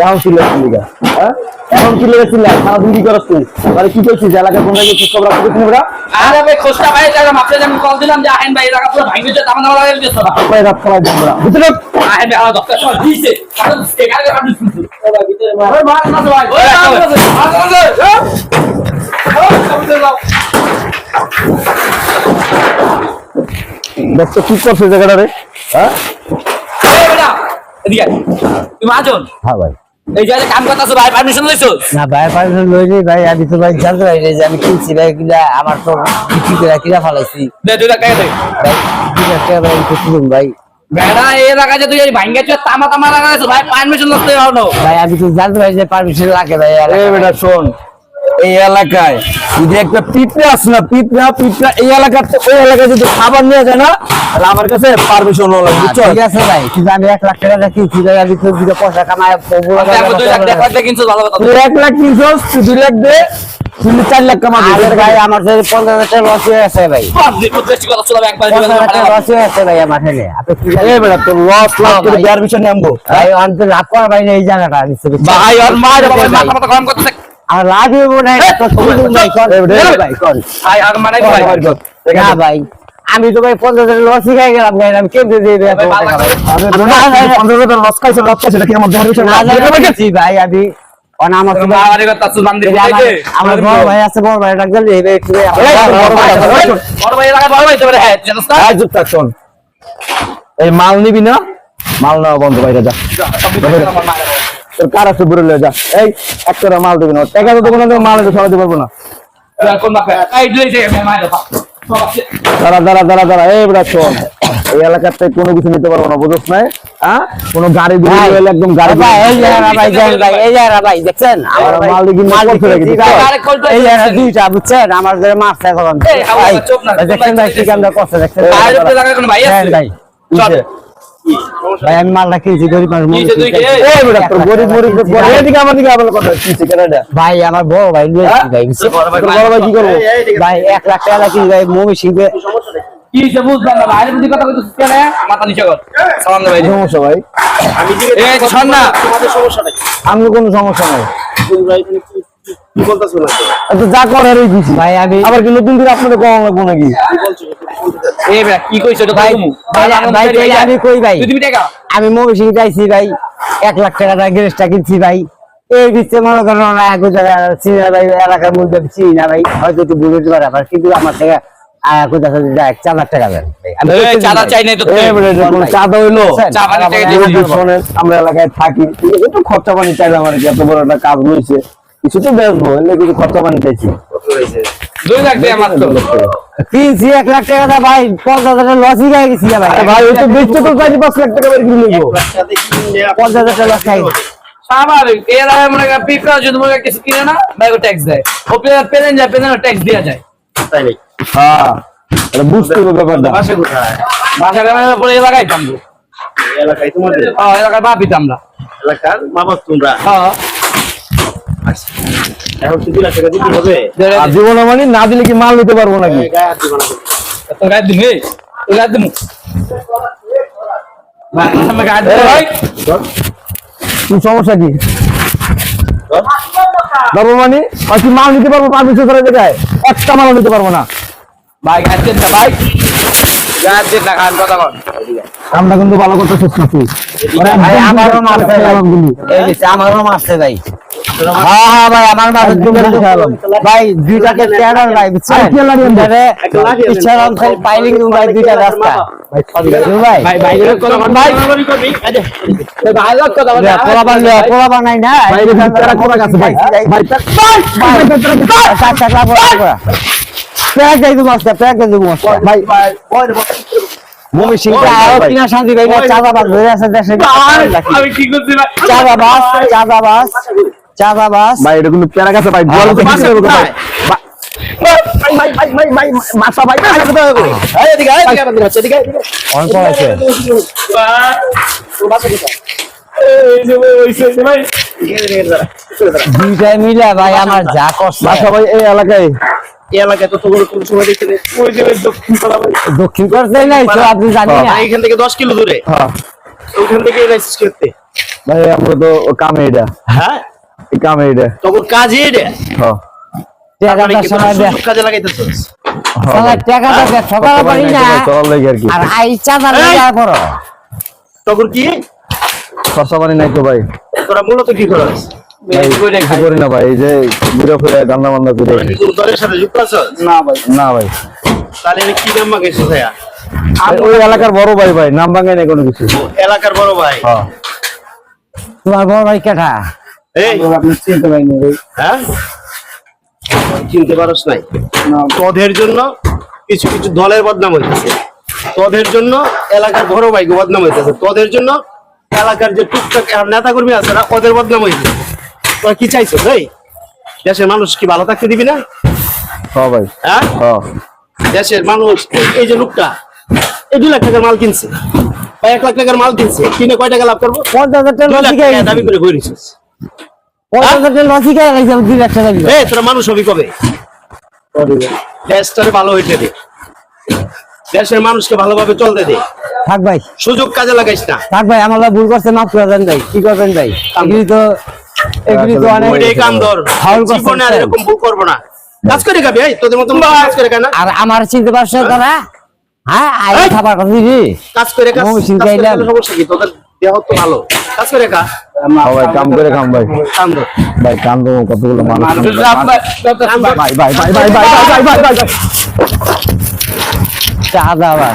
এখন ছিল চিলিকা হ্যাঁ? এখন কি লেগেছিল সারাদিন কি করছ তুই। মানে কি করছিস? এলাকা কোন জায়গায় খোঁজ খবর রাখতে না আরে ভাই খোঁজটা ভাই জায়গা মাপলে আমি কল দিলাম যে আহেন ভাই পুরো ভাঙে দিছো রাত বুঝলে আহেন ভাই আমার সব কারণ ওই মার না ভাই ওই মার না মার। না দেখছ কি করছে জায়গাটা রে? হ্যাঁ? এদিকে আয়। তুমি আজন হ্যাঁ ভাই। এই যে কাম করতেছো ভাই পারমিশন লইছো? না ভাই পারমিশন লইনি ভাই আমি তো ভাই জানতে পারি যে আমি কিনছি ভাই কিনা আমার তো বিক্রি করে কিনা ফেলাইছি। দে দুই টাকা দে। ভাই দুই টাকা ভাই কিছু ভাই। বেটা এই জায়গা যে তুই ভাঙ্গে চুয়ে তামা তামা লাগাইছো ভাই পারমিশন ভাই আমি তো জানতে পারি যে পারমিশন লাগে ভাই এই বেটা শোন। এই এলাকায়। যদি একটা পিঁপড়ে আছে না পিঁপড়া পিঁপড়া এই এলাকাতে ওই এলাকায় যদি খাবার নিয়ে যায় না তাহলে আমার কাছে পারমিশন হলো বুঝছ? ঠিক আছে ভাই কিন্তু আমি এক লাখ টাকা দুটো পয়সা কামায় লাখ কিনছো তুই এক লাখ দুই লাখ দে তুমি চার লাখ কামাবি আরে ভাই আমার যে পঞ্চাশ হাজার টাকা লস হয়ে আছে ভাই। লস হয়ে আছে ভাই আমার আপনি লস লাভ করে ভাই। রাগ ভাই এই জায়গাটা আমি তো বুঝছি। ভাই আর মার মাথা মাথা গরম করতেছে। ভাই কোন ভাই ভাই। আর মানে ভাই না ভাই আমি তো ভাই পঞ্চাশ হাজার লস শিখাই গেলাম ভাই আমি কেমনে দিয়ে দেবো ভাই, পঞ্চাশ হাজার লস খাইছে লস খাইছে কি আমার পারমিশন না জানি গেছি ভাই আমি আমার ভাই- বড় ভাই। আছে বড় ভাই ডাক দিলে ভাই ভাই- বড় ভাই বড় ভাই। ভাই লাগা ভাই হ্যাঁ চুপ থাক শোন। এই মাল নিবি না? মাল নেওয়া বন্ধ বাইরে যা তোর কার আছে বুড়ে লয়ে যা? এই একটা মাল দিবি না। টাকা তো দোকানে মাল নিতে সরাতে পারব না। কোন বাপে? এই দুই যে মার দাও দাঁড়া দাঁড়া দাঁড়া দাঁড়া এই বেটা শোন। এই এলাকাতে কোনো কিছু নিতে পারব না বুঝছ না হ্যাঁ কোনো গাড়ি দিয়ে ভাই, একদম গাড়ি ভাই, এই জায়গাটা ভাই, দেখেন ভাই, এই জায়গাটা ভাই, দেখছেন? আমার মাল দিকে মাল করে এই দুইটা, বুঝছেন? আমার যে মারছে এখন। এই, আমার না, ভাই, দেখছেন ভাই, কি কামটা করছে, দেখছেন? ভাই? আর একটু লাগা কোন ভাই আছে? ভাই, চল। ভাই, আমি মালটা কিনছি, গরিব মানুষ, কে? মনে গরিব এদিকে আমার দিকে আবার কথা কি ভাই আমার বড় ভাই হ্যাঁ? ভাই বড় ভাই ভাই কি করব? ভাই এক লাখ টাকা কিনছি ভাই মমি সিংহে কি বুঝলাম না ভাই বুদ্ধি কথা কেন মাথা নিচে কর। সালাম ভাই। সমস্যা ভাই। এই শোন না। আমি কোনো সমস্যা নাই। কি বলতেছো না? আচ্ছা যা করার এই দিছি। ভাই আমি আবার কি নতুন করে আপনাদের কম লাগবো নাকি? এই ভাই কি কইছ? এটা ভাই ভাই ভাই আমি কই ভাই? টাকা। আমি চাইছি ভাই এক লাখ টাকা দিয়ে গ্যারেজটা কিনছি ভাই। এই দিচ্ছে মনে করেন ভাই এলাকার মধ্যে চিনি না ভাই। হয়তো একটু ভুল হতে পারে আবার কিন্তু আমার থেকে। চাই আমরা এলাকায় থাকি। একটু খরচা পানি চাইলাম আর কি এত বড় একটা কাজ রয়েছে। কিছু তো এলে কিছু খরচা পানি চাইছি। দুই লাখ দিয়ে মাত্র। কিনছি এক লাখ টাকা ভাই পঞ্চাশ হাজার লসই গেছি ভাই। ভাই ওই তো বেচতে তো চাইছি পাঁচ লাখ টাকা বের নিবো। পঞ্চাশ হাজার টাকা লস খাই স্বাভাবিক এর মনে করেন পিপড়া যদি মনে কিছু কিনে না ভাই ট্যাক্স দেয়। ও প্লেয়ার পেলেন যায় পেলেন ট্যাক্স দেওয়া যায়। তাই নাকি? হ্যাঁ। বুঝতে হবে ব্যাপারটা। বাসা কোথায়? বাসা গ্রামের পরে এলাকায় থামবো। এলাকায় তোমাদের? হ্যাঁ এলাকার বাপিতে আমরা। এলাকার মা তোমরা? হ্যাঁ। এখন তো লাখ টাকা দিতে হবে? আর জীবনে মানে না দিলে কি মাল নিতে পারব নাকি? গায়ে না গায়ে দিমু এই গায়ে দিমু সমস্যা কি? ধরবো মানে? কি মাল নিতে পারব পারমিশন করে জায়গায় একটা মাল নিতে পারব না। ভাই না ভাই। গায়ে না খান কথা বল। আমরা কিন্তু ভালো করতে চেষ্টা করছি। ভাই আমারও মারছে আমারও মারছে ভাই। হ্যাঁ হ্যাঁ ভাই আমার মারছে ভাই দুইটাকে চেয়ার ভাই বুঝছেন। ইচ্ছা পাইলিং ভাই দুইটা রাস্তা মমি আরও কিনা শান্তি ভাই চাঁদা বাস ধরে আছে দেশে আমি কি চাষাবাস ভাই এটা কিন্তু ভাই বল তো পাশে ভাই আমার যা কষ্ট। সবাই এই এলাকায়? দক্ষিণ করতে নাই তো আপনি হ্যাঁ, জানেন এখান থেকে দশ কিলো দূরে। হ্যাঁ। ওইখান থেকে ভাই আমরা তো কামে এটা। হ্যাঁ? কামে এটা তখন কাজে এটা টাকাটা সময় দেয় কাজে লাগাইতেছিস? শালা টাকাটা দেয় সকালে পারি না। আর কি। আর লাগা করো। তখন কি? খরচা পানি নাই তো ভাই। তোরা মূলত কি করি না ভাই এই যে ঘুরে ফিরে গান্না বান্না করে। কোন দলের সাথে যুক্ত আছস? না ভাই। না ভাই। তাহলে কি ভাইয়া? ওই এলাকার বড় ভাই ভাই নাম ভাঙে নাই কোনো কিছু। এলাকার বড় ভাই। হ্যাঁ তোমার বড় ভাই আপনি চিনতে হ্যাঁ? চিনতে পারস নাই? তোদের জন্য কিছু কিছু দলের বদনাম হইতেছে। তোদের জন্য এলাকার বদনাম হইতেছে। তোদের জন্য এলাকার যে টুকটাক নেতা কর্মী আছে না ওদের বদনাম হইতেছে। তোরা কি চাইছো ভাই? দেশের মানুষ কি ভালো থাকতে দিবি না? ভাই। হ্যাঁ? হ্যাঁ দেশের মানুষ এই- যে লোকটা এই দুই লাখ টাকার মাল কিনছে। বা এক লাখ টাকার মাল কিনছে। কিনে কয় টাকা লাভ করব? পঞ্চাশ হাজার টাকা দাবি করে ঘুরিছিস তোরা মানুষ হবি কবে? দেশটারে ভালো হইতে দে। দেশের মানুষকে ভালোভাবে চলতে দে। থাক ভাই। সুযোগ কাজে লাগাইস না। থাক ভাই আমার ভুল করছে মাফ করে দেন ভাই। কি করবেন ভাই? এগুলি তো এগুলি তো অনেক ওইটাই কাম ধর। জীবনে আর স্যার। এরকম ভুল করব না। কাজ করে খাবি এই তোদের কাজ করে খায় না? আর আমার চিনতে পারছ তারা হ্যাঁ আই খাবার কথা দিবি। কাজ করে কাজ করে সমস্যা কি? তোদের দেহ তো ভালো কাজ করে খা হ্যাঁ ভাই কাম করে খাম ভাই কাম ভাই কাম কতগুলো মানুষ ভাই ভাই ভাই ভাই ভাই ভাই ভাই ভাই ভাই চা দাবার